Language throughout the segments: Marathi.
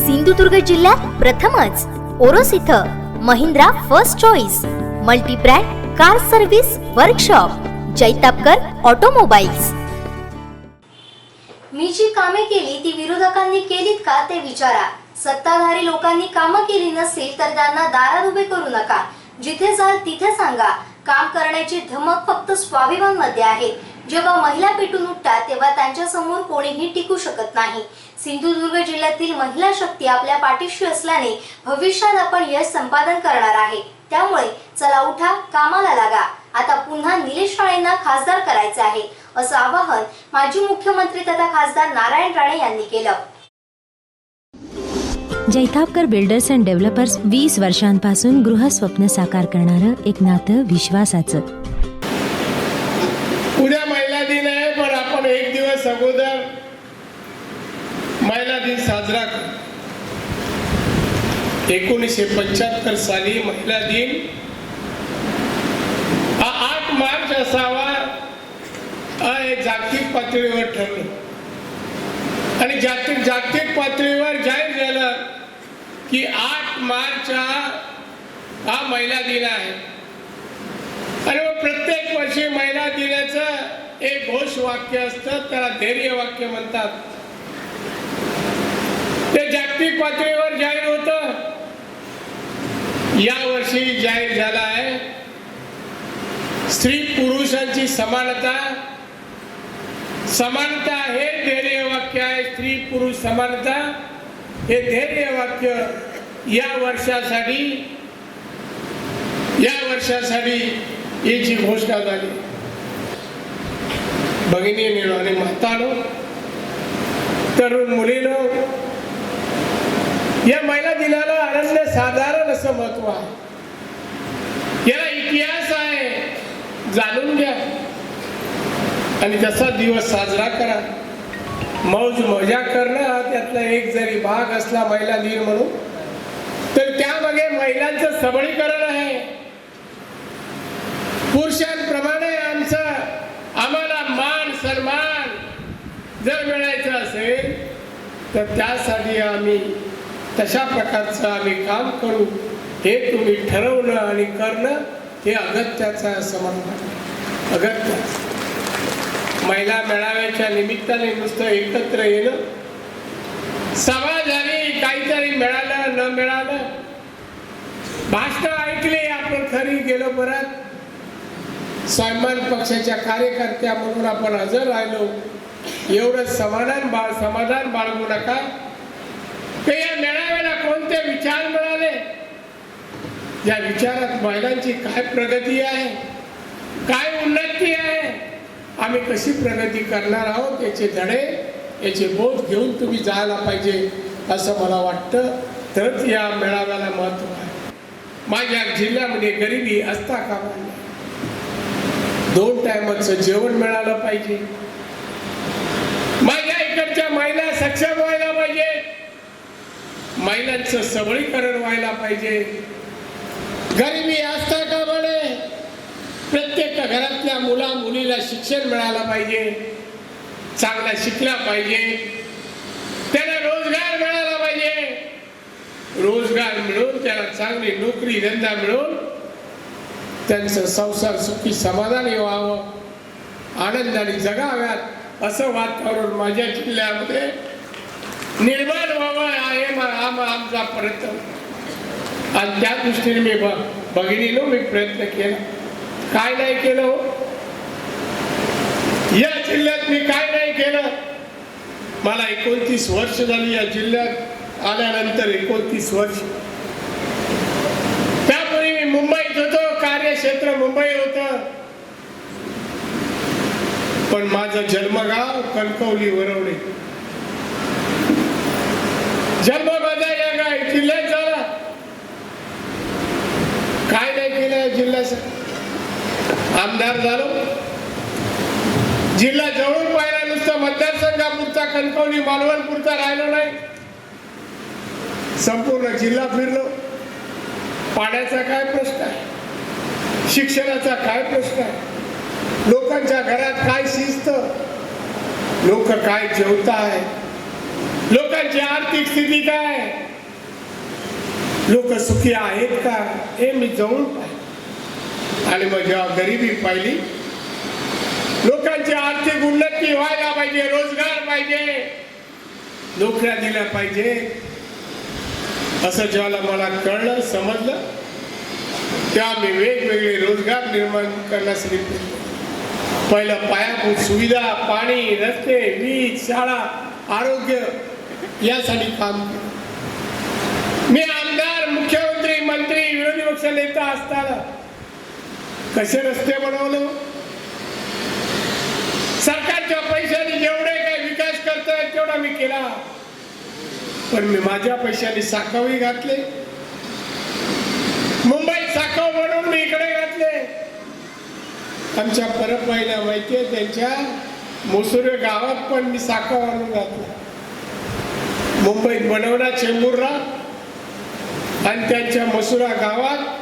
सिंधुदुर्ग जिल्ह्यात प्रथमच ओरोस इथं Mahindra first choice multibrand car service workshop Jaitapkar automobiles. मी जी कामे केली ती विरोधकांनी केलीत का ते विचारा. सत्ताधारी लोकांनी कामं केली नसेल तर त्यांना दारात उभे करू नका. जिथे जाल तिथे सांगा. काम करण्याची धमक फक्त स्वाभिमानमध्ये आहे. जेव्हा महिला पेटून उठतात तेव्हा त्यांच्यासमोर कोणीही टिकू शकत नाही. सिंधुदुर्ग जिल्ह्यातील महिला शक्ती आपल्या पाठीशी असल्याने भविष्यात आपण यश संपादन करणार आहे. त्यामुळे चला उठा कामाला लागा. आता पुन्हा निलेश राणेंना खासदार करायचे आहे असं आवाहन माजी मुख्यमंत्री तथा खासदार नारायण राणे यांनी केलं. जैतापकर बिल्डर्स अँड डेव्हलपर्स वीस वर्षांपासून गृहस्वप्न साकार करणारं एक नातं विश्वासाचं उद्या महिला दिन आहे पण आपण एक दिवस अगोदर महिला दिन साजरा करू एकोणीसशे पंच्याहत्तर साली महिला दिन. हा आठ मार्च असावा. हे जागतिक पातळीवर ठरलं. आणि जागतिक जागतिक पातळीवर जाहीर झालं की आठ मार्च हा हा महिला दिन आहे. आणि मग प्रत्येक वर्षी महिला दिनाचं एक घोष वाक्य असतं त्याला धैर्य वाक्य म्हणतात. ते जागतिक पातळीवर जाहीर होतं. या वर्षी जाहीर झाला आहे. स्त्री पुरुषांची समानता समानता हे ध्येय वाक्य आहे. स्त्री पुरुष समानता हे ध्येय वाक्य या वर्षासाठी या वर्षासाठी याची घोषणा झाली. भगिनी आणि मातानो तरुण मुलीनो या महिला महिन्याला अनन्य साधारण असं महत्त्व आहे. याला इतिहास आहे. जाणून घ्या. आणि जसा दिवस साजरा करा. मौज मजा करणं हा त्यातला एक जरी भाग असला महिला दिन म्हणून तर त्यामागे महिलांचं सबळीकरण आहे. पुरुषांप्रमाणे आमचं आम्हाला मान सन्मान जर मिळायचं असेल तर त्यासाठी आम्ही तशा प्रकारचं आम्ही काम करू हे तुम्ही ठरवणं आणि करणं हे अगत्याचं आहे असं म्हणतात. अगत्य. महिला मेळाव्याच्या निमित्ताने नुसतं एकत्र येणं. सभा झाली काहीतरी मिळालं न मिळालं. भाषण ऐकले आपण खरी गेलो परत स्वाभिमान पक्षाच्या कार्यकर्त्या म्हणून आपण हजर राहिलो. एवढं समाधान बाळ समाधान बाळगू नका. ते या मेळाव्याला कोणते विचार मिळाले? या विचारात महिलांची काय प्रगती आहे? काय उन्नती आहे? आम्ही कशी प्रगती करणार आहोत? याचे धडे याचे बोध घेऊन तुम्ही जायला पाहिजे असं मला वाटतं. तरच या मेळाव्याला महत्त्व आहे. माझ्या जिल्ह्यामध्ये गरिबी असता कामा दोन टायमाचं जेवण मिळालं पाहिजे माझ्या इकडच्या महिला सक्षम व्हायला पाहिजे महिलांचं सबळीकरण व्हायला पाहिजे. गरिबी असता का बडे प्रत्येक घरातल्या मुला मुलीला शिक्षण मिळालं पाहिजे. चांगला शिकला पाहिजे. त्याला रोजगार मिळाला पाहिजे. रोजगार मिळून त्याला चांगली नोकरी धंदा मिळून त्यांचं संसार सुखी समाधानी व्हावं. आनंदाने जगाव्यात असं वातावरण माझ्या जिल्ह्यामध्ये निर्माण व्हावं. आम- आमचा प्रयत्न आणि त्या दृष्टीने मी ब- मी प्रयत्न केला. काय नाही केलं हो? या जिल्ह्यात मी काय नाही केलं? मला एकोणतीस वर्ष झाली या जिल्ह्यात आल्यानंतर एकोणतीस वर्ष. त्यापूर्वी मी मुंबईत होतो कार्यक्षेत्र मुंबई होत. पण माझं जन्मगाव कणकवली वरवणे जन्म माझा या गाय जिल्ह्यात झाला काय नाही आमदार झालो. जिल्हा जवळून पाहिला नुसतं मतदारसंघापुरता कणकवली मालवणपूरचा राहिलो नाही. संपूर्ण जिल्हा फिरलो. पाण्याचा काय प्रश्न आहे? शिक्षणाचा काय प्रश्न आहे? लोकांच्या घरात काय शिस्त? लोक काय जेवताय? लोकांची आर्थिक स्थिती काय? लोक सुखी आहेत का? हे मी जाऊन पाहिलं. आणि मग जेव्हा गरिबी पाहिली लोकांची आर्थिक उन्नती व्हायला पाहिजे रोजगार पाहिजे नोकऱ्या दिल्या पाहिजे. असं जेव्हा मला कळलं समजलं तेव्हा मी वेगवेगळे रोजगार निर्माण करण्यासाठी पहिलं पायाभूत सुविधा पाणी रस्ते वीज शाळा आरोग्य यासाठी काम केलं. मी आमदार मुख्यमंत्री मंत्री विरोधी पक्ष नेता असताना कसे रस्ते बनवलं? सरकारच्या पैशाने जेवढे काही विकास करताय तेवढा मी केला. पण मी माझ्या पैशाने साखवही घातले. मुंबईत साखव म्हणून मी इकडे घातले. आमच्या परतबाईला माहितीये त्यांच्या मोसुरे गावात पण मी साखव आणून घातला. मुंबईत बनवला चेंबूरला आणि त्यांच्या मसुरा गावात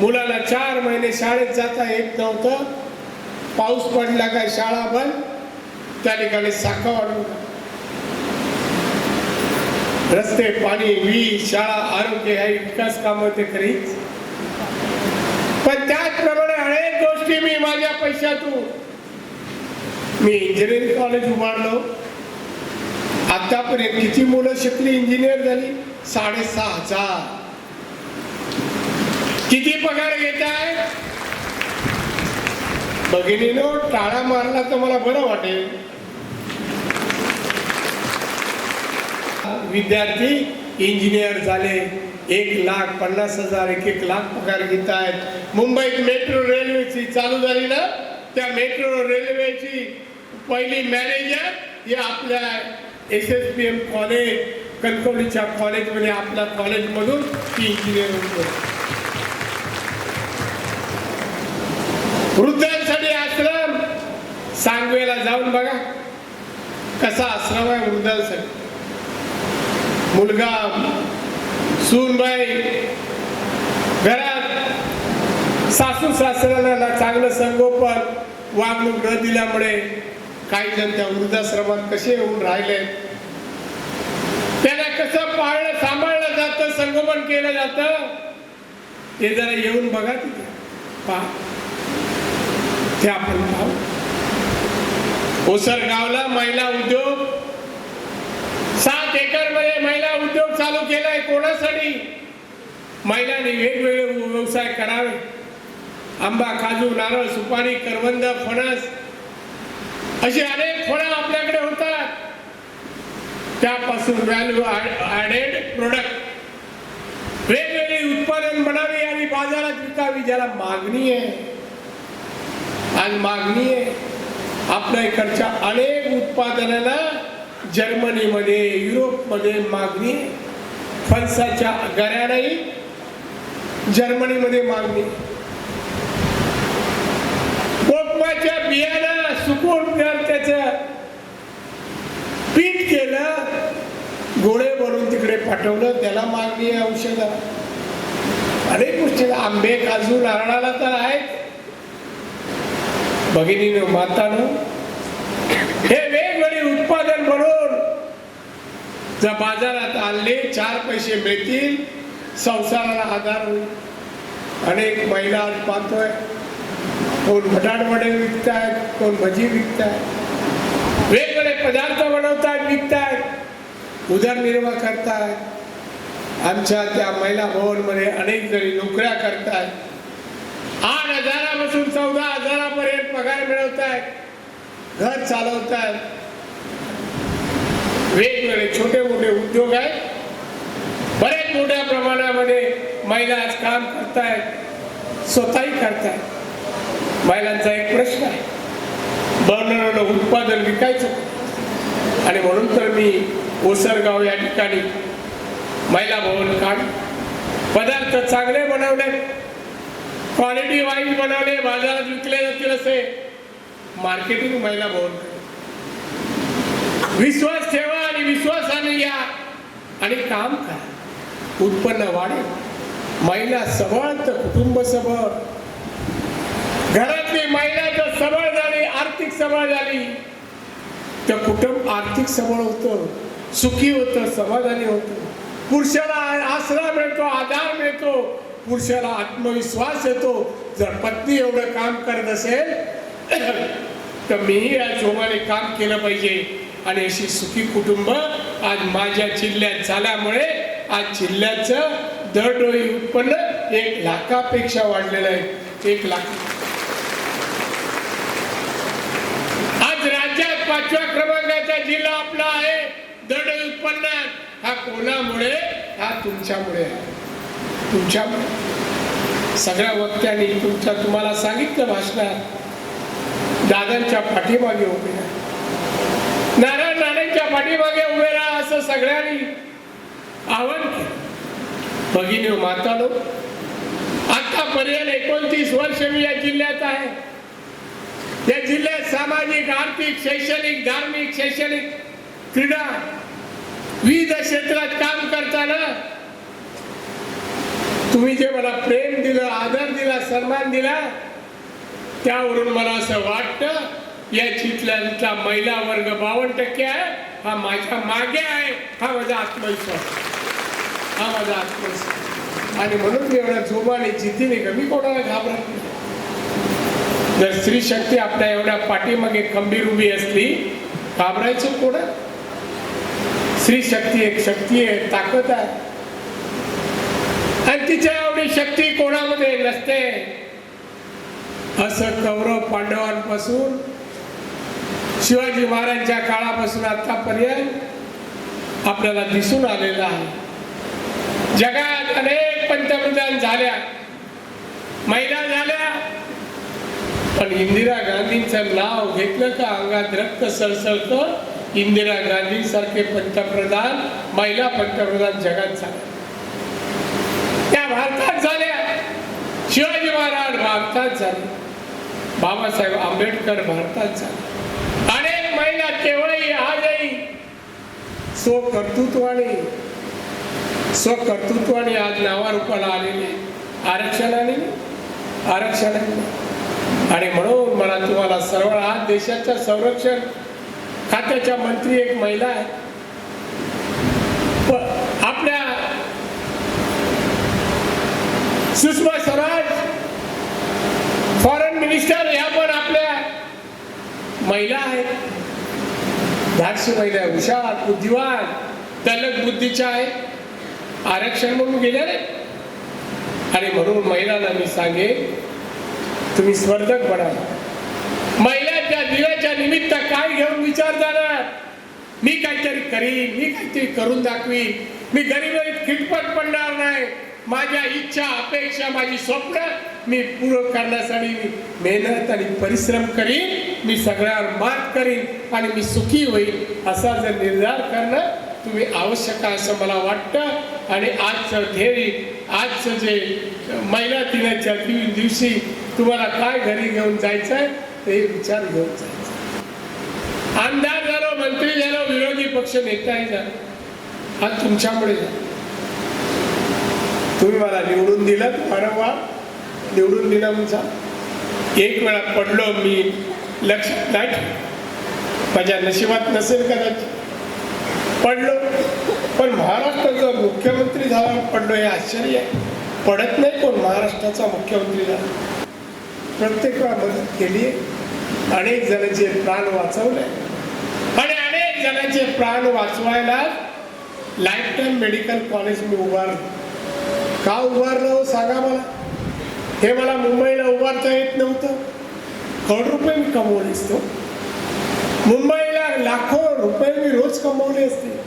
मुलाला चार महिने शाळेत जाता येत नव्हतं. पाऊस पडला काय शाळा बंद? त्या ठिकाणी साखर आणून रस्ते पाणी वीज शाळा आरोग्य ह्या विकास काम ते करीत. पण त्याचप्रमाणे अनेक गोष्टी मी माझ्या पैशातून मी इंजिनिअरिंग कॉलेज उभारलो. आतापर्यंत किती मुलं शिकली? इंजिनियर झाली? साडेसहा हजार. किती पगार घेत आहे भगिनीनो टाळा मारला तर मला बरं वाटेल. विद्यार्थी इंजिनियर झाले एक लाख पन्नास हजार एक एक लाख पगार घेत आहेत मुंबईत मेट्रो रेल्वेची चालू झाली ना त्या मेट्रो रेल्वेची पहिली मॅनेजर हे आपल्या S S P M college कणकवलीच्या कॉलेजमध्ये आपल्या कॉलेजमधून ती इंजिनियर होतो. वृद्धांसाठी आश्रम. सांगवेला जाऊन बघा. कसा आश्रम आहे वृद्धांसाठी. मुलगा सूनबाई घरात सासू सासऱ्यांना चांगलं संगोपन वागणूक न दिल्यामुळे काही जण त्या वृद्धाश्रमात कसे येऊन राहिले. त्यांना कसं पाळलं सांभाळलं जातं संगोपन केलं जातं ते जरा येऊन बघा तिथे. पहा. ते आपण पाहू ओसरगावला महिला उद्योग. सात एकरमध्ये महिला उद्योग चालू केलाय कोणासाठी? महिलांनी वेगवेगळे व्यवसाय करावे. आंबा काजू नारळ सुपारी करवंद फणस अशी अनेक फळं आपल्याकडे होतात. त्यापासून व्हॅल्यू ॲडेड प्रोडक्ट वेगवेगळी उत्पादन बनावी आणि बाजारात विकावी ज्याला मागणी आहे. आज मागणी आहे आपल्या इकडच्या अनेक उत्पादनाला जर्मनीमध्ये युरोपमध्ये मागणी फणसाच्या गऱ्यालाही जर्मनीमध्ये मागणी. कोकमाच्या बियाणं सुकून जर त्याचं पीठ केलं गोळे भरून तिकडे पाठवलं त्याला मागणी आहे औषधं. अनेक गोष्टी आंबे काजू नारळाला तर आहेत. भगिनीनं मातानं हे वेगवेगळे उत्पादन बनवून जर बाजारात आणले चार पैसे मिळतील संसाराला आधार होईल. अनेक महिला आज पाहतोय कोण बटाटवडे विकतायत कोण भजी विकतायत. वेगवेगळे पदार्थ बनवतात विकतायत उदरनिर्वाह करतायत. आमच्या त्या महिला भवनमध्ये अनेक जणी नोकऱ्या करतायत. आठ हजारापासून चौदा हजारापर्यंत पगार मिळवत आहेत घर चालवत वेगवेगळे छोटे मोठे उद्योग आहेत. बरेच मोठ्या प्रमाणामध्ये महिला आज काम करतायत स्वतःही करतायत महिलांचा एक प्रश्न आहे. बनवलेलं उत्पादन विकायचं. आणि म्हणून तर मी ओसरगाव या ठिकाणी महिला भवन काढ पदार्थ चांगले बनवले क्वालिटी वाईज बनवले बाजारात विकले जातील असे. मार्केटिंग महिला बोल विश्वास ठेवा आणि विश्वासाने या. आणि काम करा. उत्पन्न वाढेल महिला सबळ तर कुटुंब सबळ घरातली महिला जर सबळ झाली आर्थिक सबळ झाली. तर कुटुंब आर्थिक सबळ होतं सुखी होतं समाधानी होतं. पुरुषाला आसरा मिळतो आधार मिळतो. पुरुषाला आत्मविश्वास येतो. जर पत्नी एवढं काम करत असेल तर मीही या जोमाने काम केलं पाहिजे. आणि अशी सुखी कुटुंब आज माझ्या जिल्ह्यात झाल्यामुळे आज जिल्ह्याचं दरडोई उत्पन्न एक लाखापेक्षा वाढलेलं आहे. एक लाख. आज राज्यात पाचव्या क्रमांकाचा जिल्हा आपला आहे. दरडोई उत्पन्न. हा कोणामुळे? हा तुमच्यामुळे. आहे तुमच्या सगळ्या वक्त्यांनी तुमच्या तुम्हाला सांगितलं भाषणात दादांच्या पाठीमागे उभे राहा. नारायण राणेंच्या पाठीमागे उभे राहा असं सगळ्यांनी आवाहन केलं. भगिनी मातालो आतापर्यंत एकोणतीस वर्ष मी या जिल्ह्यात आहे. या जिल्ह्यात सामाजिक आर्थिक शैक्षणिक धार्मिक शैक्षणिक क्रीडा विविध क्षेत्रात काम करताना तुम्ही जे मला प्रेम दिलं आदर दिला सन्मान दिला त्यावरून मला असं वाटतं या चितल्याचा महिला वर्ग बावन्न टक्के आहे हा माझ्या मागे आहे हा माझा आत्मविश्वास हा माझा आत्मविश्वास आणि म्हणून मी एवढ्या जोमाने जिद्दीने का मी कोणाला घाबरत नाही. जर स्त्री शक्ती आपल्या एवढ्या पाठीमागे खंबीर उभी असली घाबरायचं कोणा? स्त्री शक्ती एक शक्ती आहे ताकद आहे. तिच्या एवढी शक्ती कोणामध्ये नसते? असं कौरव पांडवांपासून शिवाजी महाराजांच्या काळापासून आतापर्यंत आपल्याला दिसून आलेलं आहे. जगात अनेक पंतप्रधान झाल्या. महिला झाल्या. पण इंदिरा गांधींचं नाव घेतलं का अंगात रक्त सळसळत इंदिरा गांधी सारखे पंतप्रधान महिला पंतप्रधान जगात झाले. त्या भारतात झाल्या. शिवाजी महाराज भारतात झाले. बाबासाहेब आंबेडकर भारतात झाले. अनेक महिला केवळही आजही स्वकर्तृत्वाने स्वकर्तृत्वाने आज नावारूपाला आलेले आरक्षणाने आरक्षणाने आणि म्हणून मला तुम्हाला सर्व आज देशाच्या संरक्षण खात्याच्या मंत्री एक महिला आहे प- आपल्या सुषमा स्वराज फॉरेन मिनिस्टर ह्या पण आपल्या महिला आहेत. धाडशी महिला आहे, हुशार बुद्धिवान तलक बुद्धीच्या आहे आरक्षण म्हणून गेल्या रे. आणि म्हणून महिलांना मी सांगेन तुम्ही स्पर्धक बना महिलांच्या दिव्याच्या निमित्त काय घेऊन विचार जाणार? मी काहीतरी करीन मी काहीतरी करून दाखवीन. मी गरीब खिटपट पडणार नाही. माझ्या इच्छा अपेक्षा माझी स्वप्न मी पूर्ण करण्यासाठी मी मेहनत आणि परिश्रम करीन मी सगळ्यावर मात करीन आणि मी सुखी होईल असा जर निर्धार करणं तुम्ही आवश्यक आहे असं मला वाटतं. आणि आजचं ध्येरी आजचं जे महिला दिनाच्या तीन दिवशी तुम्हाला काय घरी घेऊन जायचं आहे ते विचार घेऊन जायचं. आमदार झालो मंत्री झालो विरोधी पक्ष नेताही झालो हा तुमच्यामुळे झाला. तुम्ही मला निवडून दिलं वारंवार निवडून दिलं तुमचा एक वेळा पडलो मी लक्ष नाही माझ्या नशिबात नसेल कदाचित. पडलो. पण महाराष्ट्राचा मुख्यमंत्री झाला पडलो हे आश्चर्य आहे. पडत नाही कोण महाराष्ट्राचा मुख्यमंत्री झाला. प्रत्येक वेळा मदत केली. आहे अनेक जणांचे प्राण वाचवले. आणि अनेक जणांचे प्राण वाचवायला लाईफ टाईम मेडिकल कॉलेज मी उभारलं. का उभारलं हो सांगा मला? हे मला मुंबईला उभारता येत नव्हतं. करोड रुपये मी कमवले असतो हो. मुंबईला लाखो रुपये मी रोज कमवले असते.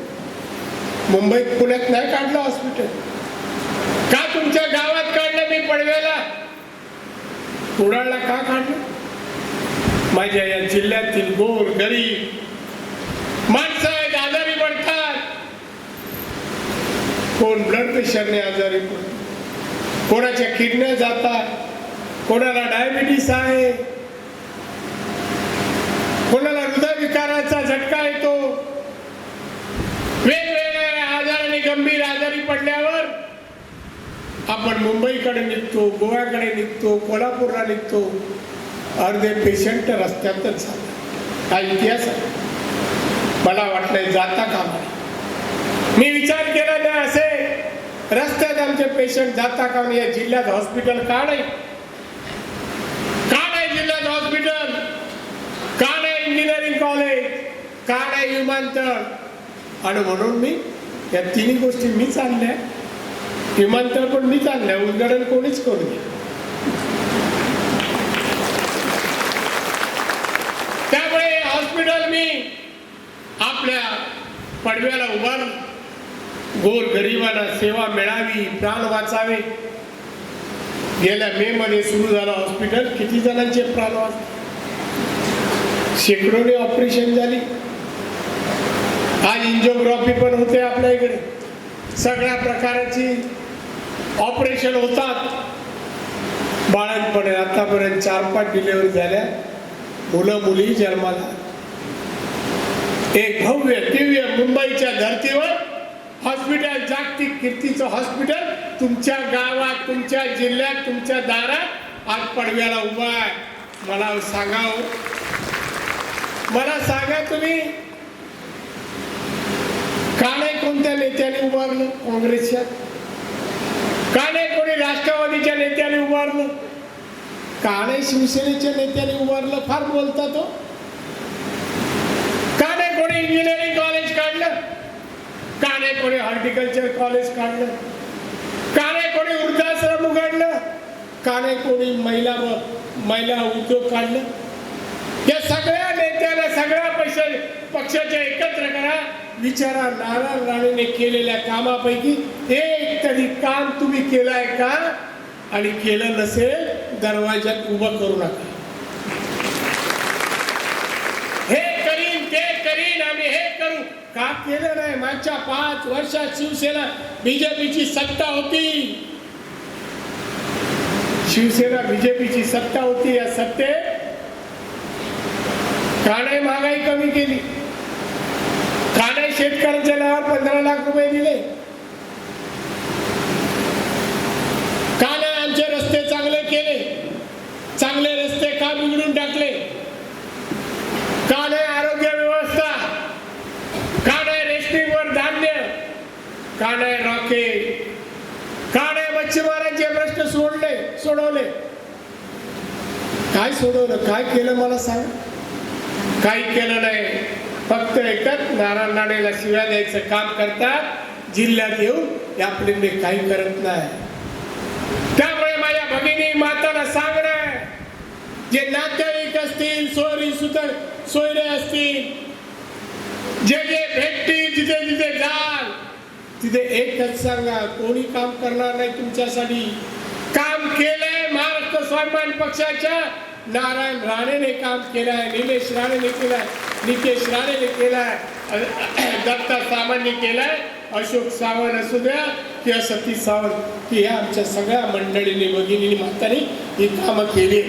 मुंबईत पुण्यात नाही काढलं हॉस्पिटल का तुमच्या गावात काढलं मी पडव्याला? कुडाळला का काढलं? माझ्या या जिल्ह्यातील गोर गरीब माणसं आहेत आजारी पडतात कोण ब्लड प्रेशरने आजारी पडतो. कोणाच्या किडन्या जातात कोणाला डायबिटीस आहे कोणाला हृदयविकाराचा झटका येतो. वेगवेगळ्या आजाराने गंभीर आजारी पडल्यावर आपण मुंबईकडे निघतो गोव्याकडे निघतो कोल्हापूरला निघतो. अर्धे पेशंट रस्त्यातच झाले हा इतिहास आहे. मला वाटलंय जाता कामा केला रस्त्यात आमचे पेशंट जाता का या जिल्ह्यात हॉस्पिटल का नाही का नाही जिल्ह्यात हॉस्पिटल का नाही इंजिनिअरिंग कॉलेज का नाही विमानतळ. आणि म्हणून मी या तिन्ही गोष्टी मीच आणल्या विमानतळ पण मीच आणल्या उद्घाटन कोणीच करू नये. त्यामुळे हॉस्पिटल मी आपल्या पडव्याला उभारलं. गोर गरिबांना सेवा मिळावी प्राण वाचावे. गेल्या मे मध्ये सुरू झालं हॉस्पिटल. किती जणांचे प्राण वाचले शेकडोने ऑपरेशन झाली. आज इंजिओग्राफी पण होते आपल्या इकडे. सगळ्या प्रकाराची ऑपरेशन होतात. बाळणपणे आतापर्यंत चार पाच डिलेवरी झाल्या. मुलं मुली जन्माला. एक भव्य दिव्य मुंबईच्या धर्ती हॉस्पिटल जागतिक कीर्तीचं हॉस्पिटल तुमच्या गावात तुमच्या जिल्ह्यात तुमच्या दारात आज पडव्याला उभा आहे. मला सांगाव हो. मला सांगा तुम्ही. का नाही कोणत्या नेत्याने उभारलं काँग्रेसच्या? का नाही कोणी राष्ट्रवादीच्या नेत्याने उभारलं? का नाही शिवसेनेच्या नेत्याने उभारलं? फार बोलता तो. का नाही कोणी इंजिनिअरिंग कॉलेज काढलं? का नाही कोणी हॉर्टिकल्चर कॉलेज काढलं? का नाही कोणी वृद्धाश्रम उघडलं? का नाही कोणी महिला महिला उद्योग काढलं? या सगळ्या नेत्याला सगळ्या पैसे पक्षाच्या एकत्र करा. विचारा नारायण राणेने केलेल्या कामापैकी एक तरी काम तुम्ही केलंय का? आणि केलं नसेल दरवाज्यात उभं करू नका हे करीन ते करीन आम्ही हे करू का केलं नाही. मागच्या पाच वर्षात शिवसेना बीजेपीची सत्ता होती. शिवसेना बीजेपीची सत्ता होती या सत्ते काने महागाई कमी केली. काने शेतकऱ्यांच्या नावावर पंधरा लाख रुपये दिले का नाही आमचे रस्ते चांगले केले चांगले रस्ते का बिघडून टाकले का नाही आरोग्य व्यवस्था का नाही रेशनिंगवर धान्य का नाही रॉकेट का नाही मच्छीमारांचे प्रश्न सोडले सोडवले. काय सोडवलं? काय केलं मला सांग? काही केलं नाही. फक्त एकच नारायण राणेला शिव्या द्यायचं काम करतात. जिल्ह्यात येऊन आपले काही करत नाही. त्यामुळे माझ्या भगिनी माताला सांगणं जे नातेवाईक असतील सोयरी सुतर सोयरे असतील जे जे भेटतील जिथे जिथे जाल तिथे एकच सांगा कोणी काम करणार नाही तुमच्यासाठी? काम केलंय महाराष्ट्र स्वाभिमान पक्षाच्या. नारायण राणेने काम केलंय निलेश राणेने केलंय नितेश राणेने केलंय दत्ता सामांनी केलाय अशोक सावंत असू द्या किंवा सतीश सावंत की ह्या आमच्या सगळ्या मंडळींनी भगिनी म्हातारी ही कामं केली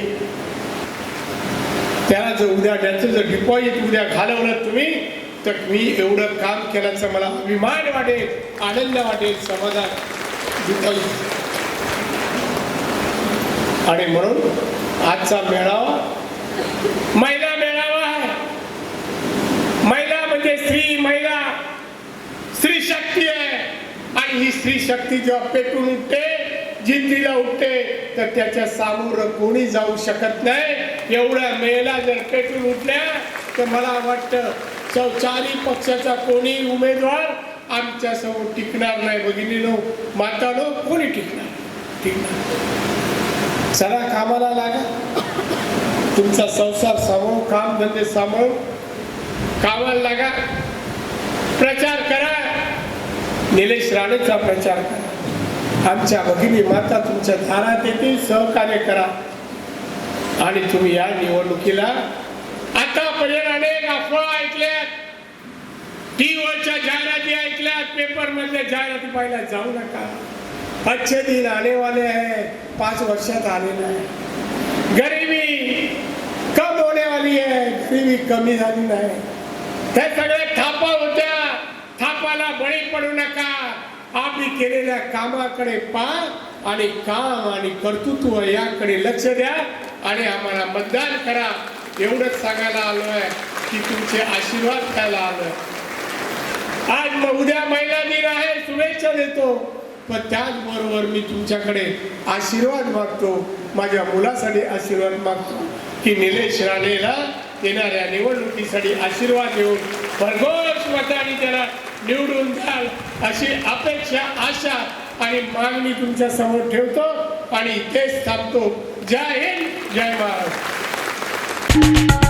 त्याला जर उद्या त्याचं जर डिपॉझिट उद्या घालवलं तुम्ही तर मी एवढं काम केल्याचं मला अभिमान वाटेल आनंद वाटेल समाधान आणि म्हणून आजचा मेळावा महिला मेळावा आहे. महिला म्हणजे स्त्री महिला स्त्री शक्ती आहे. आणि ही स्त्री शक्ती जेव्हा पेटून उठते जिद्दीला उठते तर त्याच्या सामोरं कोणी जाऊ शकत नाही. एवढ्या महिला जर पेटून उठल्या तर मला वाटतं चारी पक्षाचा कोणी उमेदवार आमच्यासमोर टिकणार नाही भगिनीनो. मातानो कोणी टिकणार? टिकणार. चला कामाला लागा. तुमचा संसार सांभाळून काम धंदे सांभाळून कामाला लागा. प्रचार करा. निलेश राणेचा प्रचार करा. आमच्या भगिनी माता तुमच्या दारात येतील सहकार्य करा. आणि तुम्ही या निवडणुकीला आतापर्यंत अनेक अफवा ऐकल्यात. टीव्हीच्या जाहिराती ऐकल्यात. पेपर मधल्या जाहिराती पाहिल्या. जाऊ नका. अच्छे दिन आने वाले हैं पाच वर्षात आलेला आहे गरिबी कम होने वाली है गरिबी कमी झाली नाही. त्या सगळ्या थापा होत्या. थापाला बळी पडू नका. आपली केलेल्या कामाकडे पहा आणि काम आणि कर्तृत्व याकडे लक्ष द्या आणि आम्हाला मतदान करा. एवढंच सांगायला आलो आहे की तुमचे आशीर्वाद खायला आलं. आज म- उद्या महिला दिन आहे शुभेच्छा देतो. पण त्याचबरोबर मी तुमच्याकडे आशीर्वाद मागतो. माझ्या मुलासाठी आशीर्वाद मागतो की निलेश राणेला येणाऱ्या निवडणुकीसाठी आशीर्वाद देऊन भरघोस मताने त्याला निवडून द्याल अशी अपेक्षा आशा आणि मागणी तुमच्यासमोर ठेवतो आणि तेच थांबतो. जय हिंद जय महाराष्ट्र